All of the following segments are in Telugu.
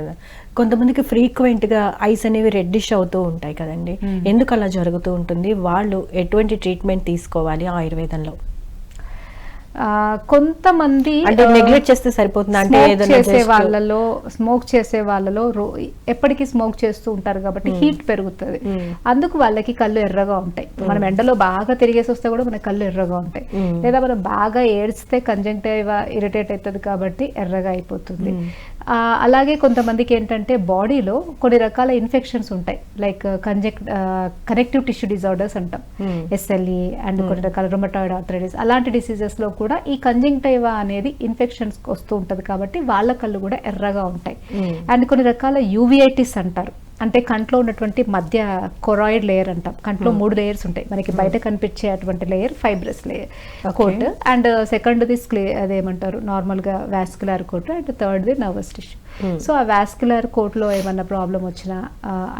కదా. కొంతమందికి ఫ్రీక్వెంట్గా ఐస్ అనేవి రెడ్డిష్ అవుతూ ఉంటాయి కదండి. ఎందుకు అలా జరుగుతూ ఉంటుంది? వాళ్ళు ఎటువంటి ట్రీట్మెంట్ తీసుకోవాలి ఆయుర్వేదంలో? కొంతమంది అంటే నెగ్లెక్ట్ చేస్తే సరిపోతుంది? అంటే చేసే వాళ్ళలో స్మోక్ చేసే వాళ్ళలో రో- ఎప్పటికీ స్మోక్ చేస్తూ ఉంటారు కాబట్టి హీట్ పెరుగుతుంది. అందుకు వాళ్ళకి కళ్ళు ఎర్రగా ఉంటాయి. మనం ఎండలో బాగా తిరిగేసి వస్తే కూడా మన కళ్ళు ఎర్రగా ఉంటాయి. లేదా మనం బాగా ఏడ్చితే కంజంక్టివా ఇరిటేట్ అవుతుంది కాబట్టి ఎర్రగా అయిపోతుంది. అలాగే కొంతమందికి ఏంటంటే బాడీలో కొన్ని రకాల ఇన్ఫెక్షన్స్ ఉంటాయి. లైక్ కంజెక్ట్ కనెక్టివ్ టిష్యూ డిజార్డర్స్ అంటాం. ఎస్ఎల్ఈ అండ్ కొన్ని రకాల రొమటాయిడ్ ఆర్థరైటిస్ అలాంటి డిసీజెస్లో కూడా ఈ కంజంక్టైవా అనేది ఇన్ఫెక్షన్స్ వస్తూ ఉంటది కాబట్టి వాళ్ళ కళ్ళు కూడా ఎర్రగా ఉంటాయి. అండ్ కొన్ని రకాల యూవిఐటిస్ అంటారు. అంటే కంట్లో ఉన్నటువంటి మధ్య కొరాయిడ్ లేయర్ అంటాం. కంట్లో మూడు లేయర్స్ ఉంటాయి. మనకి బయట కనిపించే అటువంటి layer fibrous layer coat and second the స్క్లే అదేమంటారు? నార్మల్గా vascular coat and third the nervous tissue so ఆ వాస్కులర్ కోట్లో ఏమన్నా ప్రాబ్లం వచ్చినా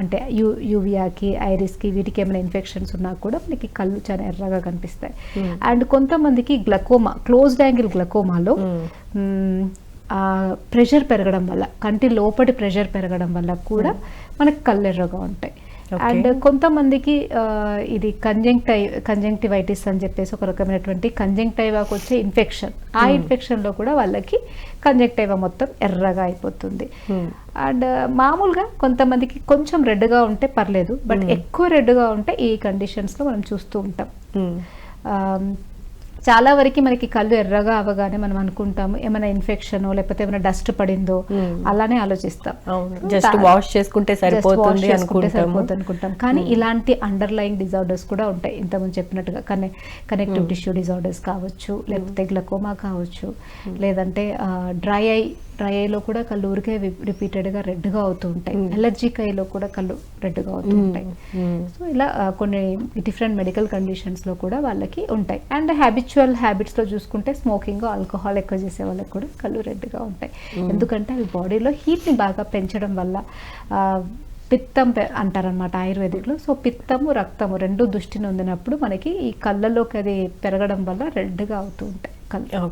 అంటే యూ యూవియాకి ఐరిస్కి వీటికి ఏమైనా ఇన్ఫెక్షన్స్ ఉన్నా కూడా మనకి కళ్ళు చాలా ఎర్రగా కనిపిస్తాయి. అండ్ కొంతమందికి గ్లకోమా క్లోజ్డ్ యాంగిల్ గ్లకోమాలో ప్రెషర్ పెరగడం వల్ల కంటి లోపటి ప్రెషర్ పెరగడం వల్ల కూడా మనకి కళ్ళు ఎర్రగా ఉంటాయి అండ్ కొంతమందికి ఇది కంజంక్టై కంజంక్టివైటిస్ అని చెప్పేసి ఒక రకమైనటువంటి కంజంక్టైవాకి వచ్చే ఇన్ఫెక్షన్ ఆ ఇన్ఫెక్షన్లో కూడా వాళ్ళకి కంజంక్టైవా మొత్తం ఎర్రగా అయిపోతుంది. అండ్ మామూలుగా కొంతమందికి కొంచెం రెడ్గా ఉంటే పర్లేదు బట్ ఎక్కువ రెడ్గా ఉంటే ఈ కండిషన్స్లో మనం చూస్తూ ఉంటాం. చాలా వరకు మనకి కళ్ళు ఎర్రగా అవగానే మనం అనుకుంటాము ఏమైనా ఇన్ఫెక్షన్ లేకపోతే ఏమైనా డస్ట్ పడిందో అలానే ఆలోచిస్తాం. జస్ట్ వాష్ చేసుకుంటే సరిపోతుంది చేసుకుంటే అనుకుంటాము. సరిపోతుంది అనుకుంటాం కానీ ఇలాంటి అండర్లయింగ్ డిజార్డర్స్ కూడా ఉంటాయి. ఇంతకుముందు చెప్పినట్టుగా కనె కనెక్టివ్ టిష్యూ డిజార్డర్స్ కావచ్చు లేకపోతే గ్లకోమా కావచ్చు లేదంటే డ్రై ఐ డ్రై ఐలో కూడా కళ్ళు ఊరికే రిపీటెడ్గా రెడ్గా అవుతూ ఉంటాయి ఎలర్జిక్ ఐలో కూడా కళ్ళు రెడ్గా అవుతూ ఉంటాయి సో ఇలా కొన్ని డిఫరెంట్ మెడికల్ కండిషన్స్లో కూడా వాళ్ళకి ఉంటాయి. అండ్ హ్యాబిచువల్ హ్యాబిట్స్లో చూసుకుంటే స్మోకింగ్ ఆల్కహాల్ ఎక్కువ చేసే వాళ్ళకి కూడా కళ్ళు రెడ్గా ఉంటాయి. ఎందుకంటే అవి బాడీలో హీట్ని బాగా పెంచడం వల్ల పిత్తం పె- అంటారనమాట ఆయుర్వేదిక్లో. సో పిత్తము రక్తము రెండు దృష్టిని ఉందినప్పుడు మనకి ఈ కళ్ళలోకి అది పెరగడం వల్ల రెడ్గా అవుతూ ఉంటాయి కళ్ళు.